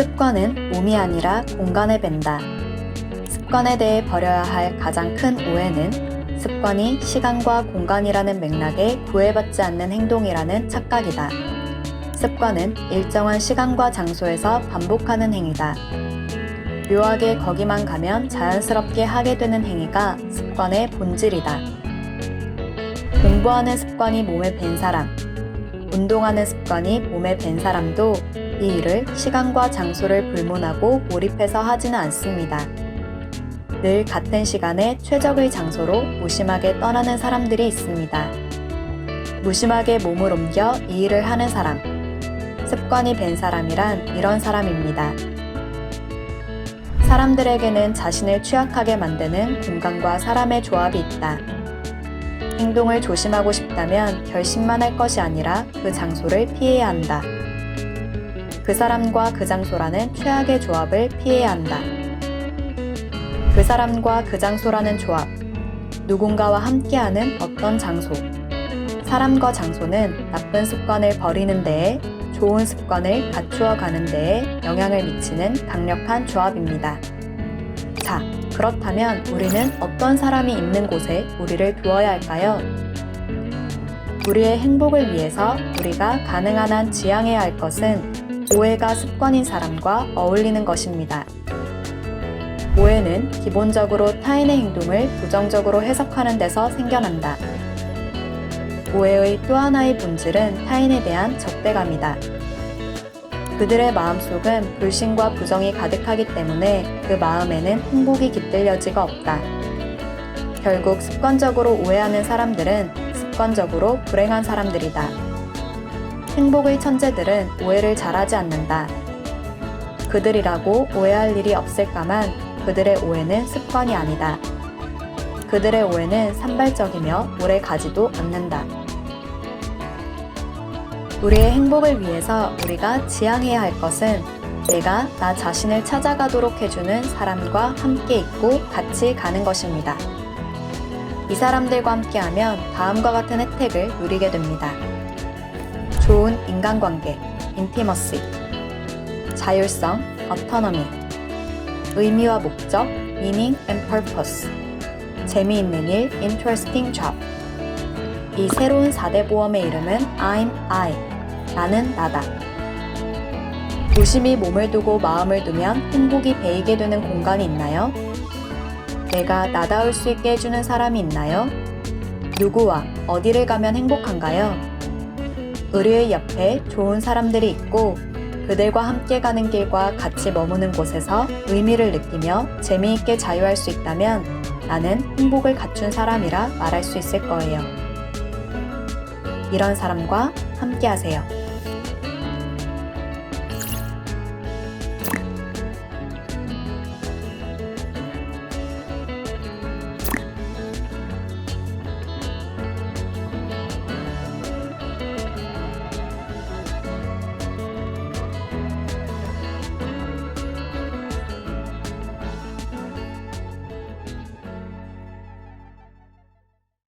습관은 몸이 아니라 공간을 벤다. 습관에 대해 버려야 할 가장 큰 오해는 습관이 시간과 공간이라는 맥락에 구애받지 않는 행동이라는 착각이다. 습관은 일정한 시간과 장소에서 반복하는 행위다. 묘하게 거기만 가면 자연스럽게 하게 되는 행위가 습관의 본질이다. 공부하는 습관이 몸에 밴 사람, 운동하는 습관이 몸에 밴 사람도 이 일을 시간과 장소를 불문하고 몰입해서 하지는 않습니다. 늘 같은 시간에 최적의 장소로 무심하게 떠나는 사람들이 있습니다. 무심하게 몸을 옮겨 이 일을 하는 사람, 습관이 밴 사람이란 이런 사람입니다. 사람들에게는 자신을 취약하게 만드는 공간과 사람의 조합이 있다. 행동을 조심하고 싶다면 결심만 할 것이 아니라 그 장소를 피해야 한다. 그 사람과 그 장소라는 최악의 조합을 피해야 한다. 그 사람과 그 장소라는 조합, 누군가와 함께하는 어떤 장소, 사람과 장소는 나쁜 습관을 버리는 데에 좋은 습관을 갖추어 가는 데에 영향을 미치는 강력한 조합입니다. 자, 그렇다면 우리는 어떤 사람이 있는 곳에 우리를 두어야 할까요? 우리의 행복을 위해서 우리가 가능한 한 지향해야 할 것은 오해가 습관인 사람과 어울리는 것입니다. 오해는 기본적으로 타인의 행동을 부정적으로 해석하는 데서 생겨난다. 오해의 또 하나의 본질은 타인에 대한 적대감이다. 그들의 마음속은 불신과 부정이 가득하기 때문에 그 마음에는 행복이 깃들 여지가 없다. 결국 습관적으로 오해하는 사람들은 습관적으로 불행한 사람들이다. 행복의 천재들은 오해를 잘하지 않는다. 그들이라고 오해할 일이 없을까만 그들의 오해는 습관이 아니다. 그들의 오해는 산발적이며 오래 가지도 않는다. 우리의 행복을 위해서 우리가 지향해야 할 것은 내가 나 자신을 찾아가도록 해주는 사람과 함께 있고 같이 가는 것입니다. 이 사람들과 함께하면 다음과 같은 혜택을 누리게 됩니다. 좋은 인간관계, 인티머시, 자율성, 어터너미, 의미와 목적, meaning and purpose, 재미있는 일, interesting job. 이 새로운 4대 보험의 이름은 I'm I, 나는 나다. 무심히 몸을 두고 마음을 두면 행복이 배이게 되는 공간이 있나요? 내가 나다울 수 있게 해주는 사람이 있나요? 누구와 어디를 가면 행복한가요? 우리의 옆에 좋은 사람들이 있고 그들과 함께 가는 길과 같이 머무는 곳에서 의미를 느끼며 재미있게 자유할 수 있다면 나는 행복을 갖춘 사람이라 말할 수 있을 거예요. 이런 사람과 함께 하세요.